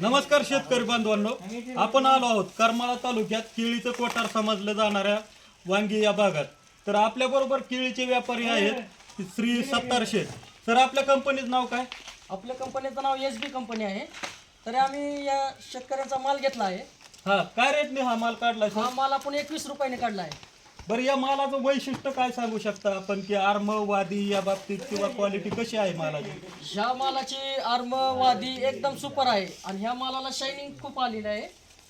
नमस्कार शेतकरी बांधवांनो. आपण आलो आहोत करमाळा तालुक्यात केळीचं कोठार समजलं जाणाऱ्या वांगी या भागात. तर आपल्या बरोबर केळीचे व्यापारी आहेत श्री सत्तार शेठ. सर आपल्या कंपनीचं नाव काय? आपल्या कंपनीचं नाव एस बी कंपनी आहे. तर आम्ही या शेतकऱ्यांचा माल घेतला आहे. हा काय रेटने हा माल काढला सर? हा माल आपण एकवीस रुपयाने काढला आहे. बरं या मालाचं वैशिष्ट्य काय सांगू शकता आपण की आर्म वादी या बाबतीत किंवा क्वालिटी कशी आहे मालाची? ह्या मालाची आर्म वादी एकदम सुपर आहे. आणि ह्या मालाला शायनिंग खूप आलेली आहे.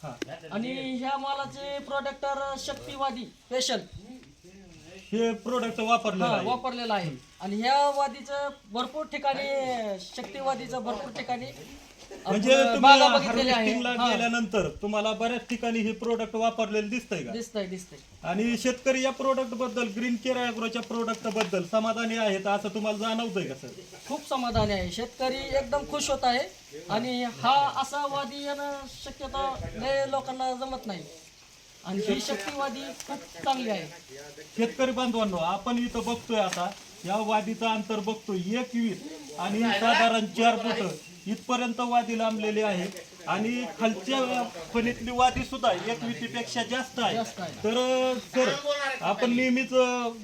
हा. आणि ह्या मालाचे प्रोडक्टर शक्तिवादी स्पेशल हे प्रोडक्ट वापरलेलं आहे. वापरलेलं आहे. आणि ह्या वादीचं भरपूर ठिकाणी शक्तिवादीचं भरपूर ठिकाणी आपण म्हणजे तुम्ही बागा बघितलेल्या आहे हार्वेस्टिंगला गेल्यानंतर तुम्हाला बऱ्याच ठिकाणी हे प्रोडक्ट वापरलेलं दिसतंय का? दिसतंय दिसतंय. आणि शेतकरी या प्रोडक्टबद्दल ग्रीन केअर अॅग्रोच्या प्रोडक्टबद्दल समाधानी आहेत असं तुम्हाला जाणवतंय का सर खूप समाधानी आहे. शेतकरी एकदम खुश होत आहे. आणि हा असा वादी येणं शक्यतो लय लोकांना जमत नाही. आणि ही शक्तिवादी खूप चांगली आहे. शेतकरी बांधवांनो आपण इथं बघतोय आता या वादीचं अंतर बघतोय एक वीस आणि साधारण चार फुट. इथपर्यंत वादी लांबलेली आहे आणि खालच्या फणीतली वादी सुद्धा एक वितीपेक्षा जास्त आहे. जास्त आहे. तर सर आपण नेहमीच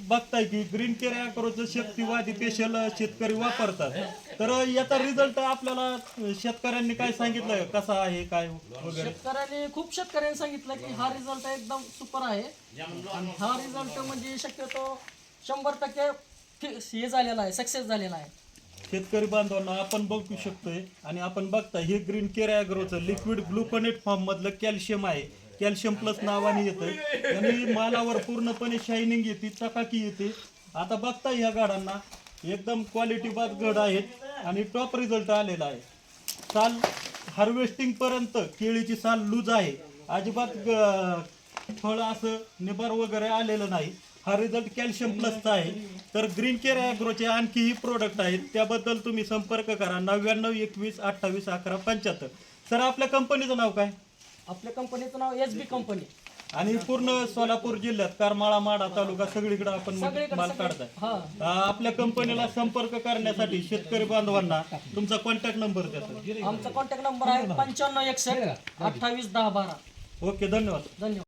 बघताय की ग्रीन केअर अॅग्रोचं शक्तिवादी स्पेशल शेतकरी वापरतात. तर याचा रिझल्ट आपल्याला शेतकऱ्यांनी काय सांगितलं कसा आहे काय वगैरे? शेतकऱ्यांनी खूप शेतकऱ्यांनी सांगितलं की हा रिझल्ट एकदम सुपर आहे. आणि हा रिझल्ट म्हणजे शक्यतो शंभर टक्के हे झालेला आहे सक्सेस झालेला आहे. शेतकरी बांधवांना आपण बघू शकतोय आणि आपण बघता हे green care liquid gluconate form मधलं कॅल्शियम आहे. कॅल्शियम प्लस नावाने येतं आणि मालावर पूर्णपणे शायनिंग येते चकाकी येते. आता बघता ह्या गाडांना एकदम क्वालिटी बाद गड आहेत आणि टॉप रिझल्ट आलेला आहे. साल हार्वेस्टिंग पर्यंत केळीची साल लूज आहे. अजिबात फळ असं निबार वगैरे आलेलं नाही. हा रिझल्ट कॅल्शियम प्लसचा आहे. तर ग्रीन केअर अॅग्रोचे आणखीही प्रोडक्ट आहेत. त्याबद्दल तुम्ही संपर्क करा. नव्याण्णव एकवीस अठ्ठावीस अकरा पंच्याहत्तर. सर आपल्या कंपनीचं नाव काय? आपल्या कंपनीचं नाव एस बी कंपनी आणि पूर्ण सोलापूर जिल्ह्यात करमाळा माडा तालुका सगळीकडे आपण माल काढताय. आपल्या कंपनीला संपर्क करण्यासाठी शेतकरी बांधवांना तुमचा कॉन्टॅक्ट नंबर द्या सर. आमचा कॉन्टॅक्ट नंबर आहे पंच्याण्णव एकसष्ट अठ्ठावीस दहा बारा. ओके धन्यवाद. धन्यवाद.